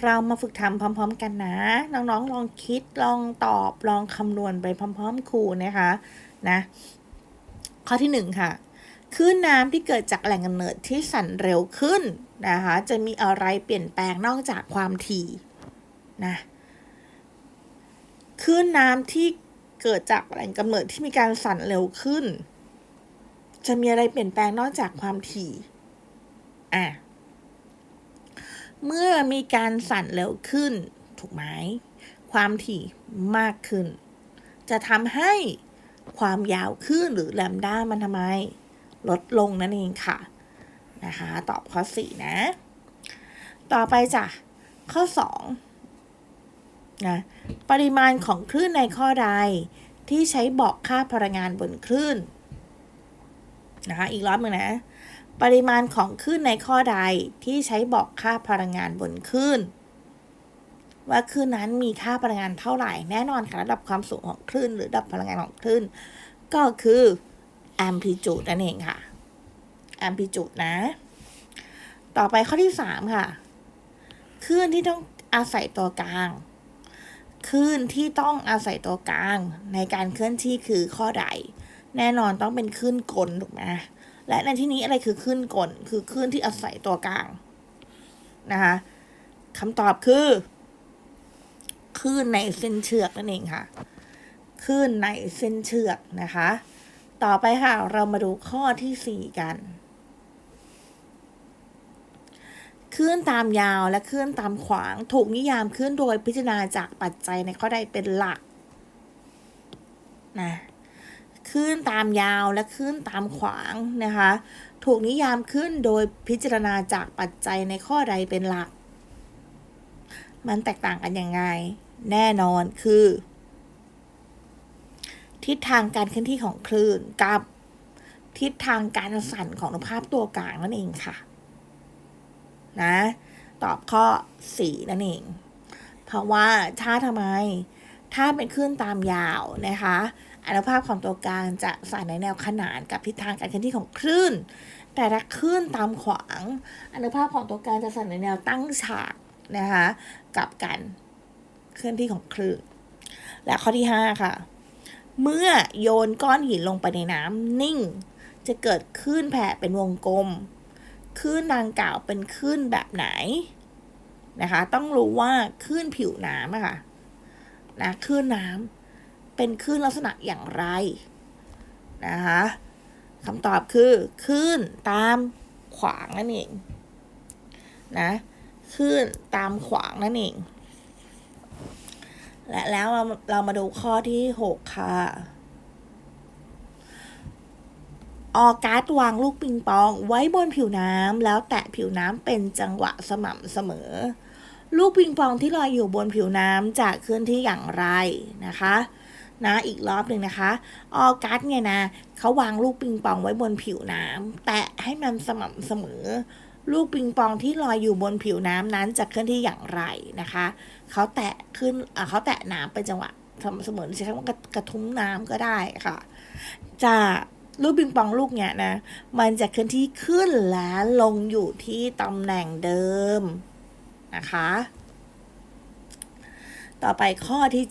เรามาฝึกทำพร้อม ๆ กันนะ น้องๆลองคิดลองตอบลองคำนวณไปพร้อม ๆครูนะคะนะข้อที่หนึ่งค่ะคลื่นน้ำที่เกิดจากแหล่งกำเนิดที่สั่นเร็วขึ้นนะคะจะมีอะไรเปลี่ยนแปลงนอกจากความถี่นะคลื่นน้ำที่เกิดจากแหล่งกำเนิดที่มีการสั่นเร็วขึ้น จะมีอะไรเปลี่ยนแปลงนอกจากความถี่อะ เมื่อมีการสั่นเร็วขึ้น ถูกไหมความถี่มากขึ้น จะทำให้ความยาวขึ้นหรือแลมด้ามันทำไม ลดลงนั่นเองค่ะ นะคะ ตอบข้อ 4 นะ ต่อไปจ้ะ ข้อ 2 นะ ปริมาณของคลื่นในข้อใดที่ใช้บอกค่าพลังงานบนคลื่นนะคะ อีกรอบหนึ่งนะ ปริมาณของคลื่นในข้อใดที่ใช้บอกค่าพลังงานบนคลื่นว่าคลื่นนั้นมีค่าพลังงานเท่าไหร่แน่นอนค่ะระดับความสูงของคลื่น หรือระดับพลังงานของคลื่น ก็คือ amplitude นั่นเองค่ะ amplitude นะ ต่อไปข้อที่3ค่ะคลื่นที่ต้องอาศัยตัวกลางคลื่นที่ต้องอาศัยตัวกลางในการเคลื่อนที่คือข้อใด แน่นอนต้องเป็นคลื่นกลถูกไหม และในที่นี้อะไรคือคลื่นกลคือคลื่นที่อาศัยตัวกลางนะคะคำตอบคือคลื่นในเส้นเชือกนั่นเองค่ะคลื่นในเส้นเชือกนะคะ ต่อไปค่ะเรามาดูข้อที่สี่กันคลื่นตามยาวและคลื่นตามขวาง ถูกนิยามขึ้นโดยพิจารณาจากปัจจัยในข้อใดเป็นหลักนะ คลื่นตามยาวและคลื่นตามขวางนะคะ ถูกนิยามขึ้นโดยพิจารณาจากปัจจัยในข้อใดเป็นหลัก มันแตกต่างกันยังไง แน่นอนคือ ทิศทางการเคลื่อนที่ของคลื่นกับทิศทางการสั่นของอนุภาพตัวกลางนั่นเองค่ะ นะ ตอบข้อ 4 นั่นเอง เพราะว่าถ้าทำไม ถ้าเป็นคลื่นตามยาวนะคะอนุภาพของตัวกลางจะสั่นในแนวขนานกับทิศทางการเคลื่อนที่ของคลื่น แต่ถ้าคลื่นตามขวางอนุภาพของตัวกลางจะสั่นในแนวตั้งฉากนะคะกับการเคลื่อนที่ของคลื่น และข้อที่ 5 ค่ะ เมื่อโยนก้อนหินลงไปในน้ำนิ่ง จะเกิดคลื่นแผ่เป็นวงกลมคลื่นดังกล่าวเป็นคลื่นแบบไหนนะคะ ต้องรู้ว่าคลื่นผิวน้ำอะค่ะ นะคลื่นน้ำเป็นคลื่นลักษณะอย่างไรนะคะคำตอบคือคลื่นตามขวางนั่นเองนะคลื่นตามขวางนั่นเอง และแล้วเราเรามาดูข้อที่หกค่ะออกัสวางลูกปิงปองไว้บนผิวน้ำแล้วแตะผิวน้ำเป็นจังหวะสม่ำเสมอ ลูกปิงปองที่ลอยอยู่บนผิวน้ำจะเคลื่อนที่อย่างไรนะคะนะอีกรอบหนึ่งนะคะออกัสเนี่ยนะเขาวางลูกปิงปองไว้บนผิวน้ำแตะให้มันสม่ำเสมอ ลูกปิงปองที่ลอยอยู่บนผิวน้ำนั้นจะเคลื่อนที่อย่างไรนะคะเขาแตะขึ้นเขาแตะน้ำเป็นจังหวะสม่ำเสมอใช้คำว่ากระทุ้งน้ำก็ได้ค่ะ จะลูกปิงปองลูกเนี้ยนะ มันจะเคลื่อนที่ขึ้นและลงอยู่ที่ตำแหน่งเดิม นะคะ ต่อไปข้อที่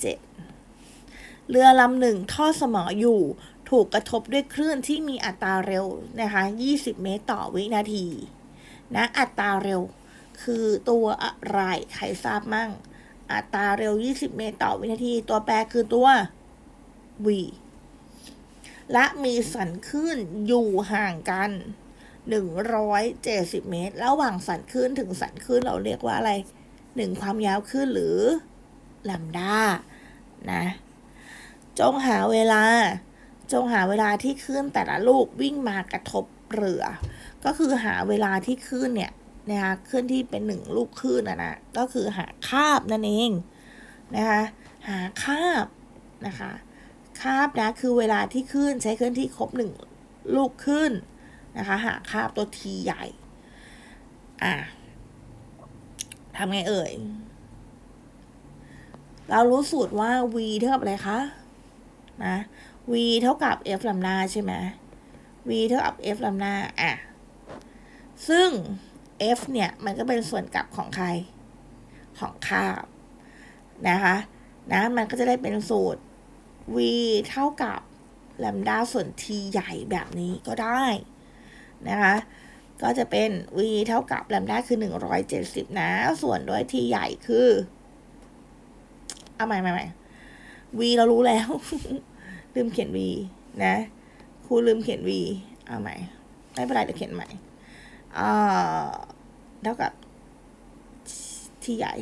7 เรือลำหนึ่งทอดสมออยู่ถูกกระทบด้วยคลื่นที่มีอัตราเร็วนะคะ 20 เมตรต่อวินาที นะ อัตราเร็วคือตัวอะไรใครทราบมั่ง อัตราเร็ว 20 เมตรต่อวินาที ตัวแปรคือตัว v และมีสันคลื่นอยู่ห่างกัน 170 เมตร ระหว่างสันคลื่นถึงสันคลื่นเราเรียกว่าอะไรหนึ่งความยาวคลื่นหรือลัมดานะ จงหาเวลา จงหาเวลาที่คลื่นแต่ละลูกวิ่งมากระทบเรือ ก็คือหาเวลาที่คลื่นเนี่ยนะคะคลื่นที่เป็นหนึ่งลูกคลื่นนะนะก็คือหาคาบนั่นเองนะคะหาคาบนะคะคาบนะคือเวลาที่ขึ้นใช้เคลื่อนที่ครบหนึ่งลูกขึ้น นะคะ หาคาบตัวทีใหญ่ อะทำไงเอ่ย เรารู้สูตรว่า v เท่ากับอะไรคะนะ v เท่ากับ f ลำหน้าใช่ไหม v เท่ากับ f ลำหน้า อะ ซึ่ง f เนี่ย มันก็เป็นส่วนกลับของใคร ของคาบ นะคะ นะ มันก็จะได้เป็นสูตร v เท่ากับแลมดาส่วน t ใหญ่แบบนี้ก็ได้ นะคะ ก็จะเป็น v เท่ากับแลมดาคือ 170 นะ ส่วนด้วย t ใหญ่คือ เอาใหม่ใหม่ใหม่ v เรารู้แล้ว ลืมเขียน v นะครูลืมเขียน v เอาใหม่ ไม่เป็นไรเดี๋ยวเขียนใหม่อ่าเท่ากับ t ใหญ่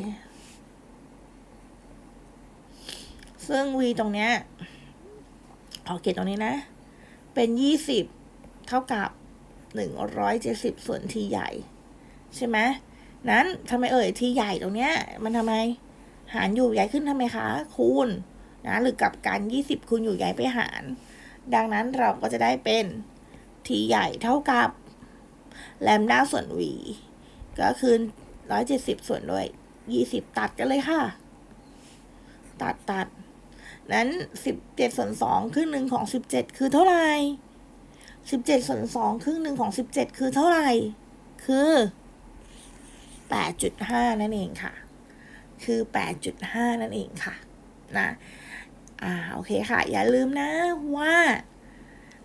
ซึ่ง v ตรงเนี้ยขอเขียนตรงนี้นะ เป็นยี่สิบเท่ากับ หนึ่งร้อยเจ็ดสิบส่วนทีใหญ่ ใช่ไหมนั้นทำไมเอ่ยทีใหญ่ตรงเนี้ย มันทำไม หารอยู่ใหญ่ขึ้นทำไมคะ คูณนะหรือกับกันยี่สิบคูณอยู่ใหญ่ไปหาร ดังนั้นเราก็จะได้เป็นทีใหญ่เท่ากับแลมด้าส่วน v ก็คือร้อยเจ็ดสิบส่วนด้วยยี่สิบตัดกันเลยค่ะ ตัดตัดนั้นสิบเจ็ดส่วนสองครึ่งหนึ่งของสิบเจ็ดคือเท่าไหร่ สิบเจ็ดส่วนสองครึ่งหนึ่งของสิบเจ็ดคือเท่าไหร่ คือแปดจุดห้านั่นเองค่ะ คือแปดจุดห้านั่นเองค่ะ นะ อ่า โอเคค่ะ อย่าลืมนะว่า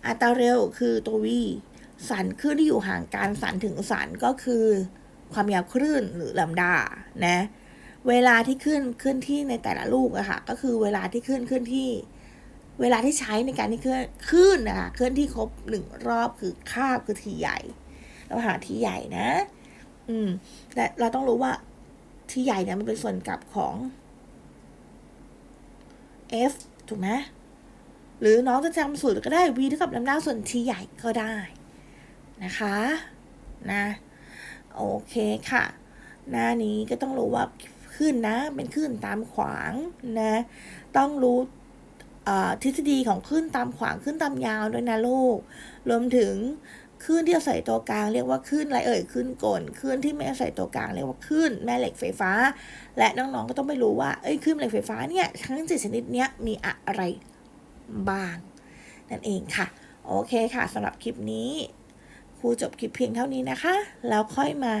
อัตราเร็วคือตัววีสันคลื่นที่อยู่ห่างกันสันถึงสันก็คือ ความยาวคลื่นหรือลำดา นะ เวลาที่ขึ้นขึ้นที่ในแต่ละลูกอะค่ะ ก็คือเวลาที่ขึ้นขึ้นที่ เวลาที่ใช้ในการที่เคลื่อนขึ้นนะคะเคลื่อนที่ครบหนึ่งรอบคือคาบคือทีใหญ่ เราหาทีใหญ่นะ อืมแต่เราต้องรู้ว่าทีใหญ่เนี่ยมันเป็นส่วนกลับของ f ถูกไหมหรือน้องจะจำสูตรก็ได้ v เท่ากับลำดับส่วน t ใหญ่ก็ได้นะคะนะโอเคค่ะ หน้านี้ก็ต้องรู้ว่าขึ้นนะ เป็นขึ้นตามขวางนะ ต้องรู้ ทฤษฎีของขึ้นตามขวางขึ้นตามยาวด้วยนะลูก รวมถึงขึ้นที่อาศัยตัวกลางเรียกว่าขึ้นไรเอ่ยขึ้นกลขึ้นที่ไม่อาศัยตัวกลางเรียกว่าขึ้นแม่เหล็กไฟฟ้า และน้องๆก็ต้องไปรู้ว่าเอ้ยขึ้นแม่เหล็กไฟฟ้าเนี่ยทั้งเจ็ดชนิดเนี้ยมีอะไรบ้าง นั่นเองค่ะ โอเคค่ะสำหรับคลิปนี้ครูจบคลิปเพียงเท่านี้นะคะ แล้วค่อยมา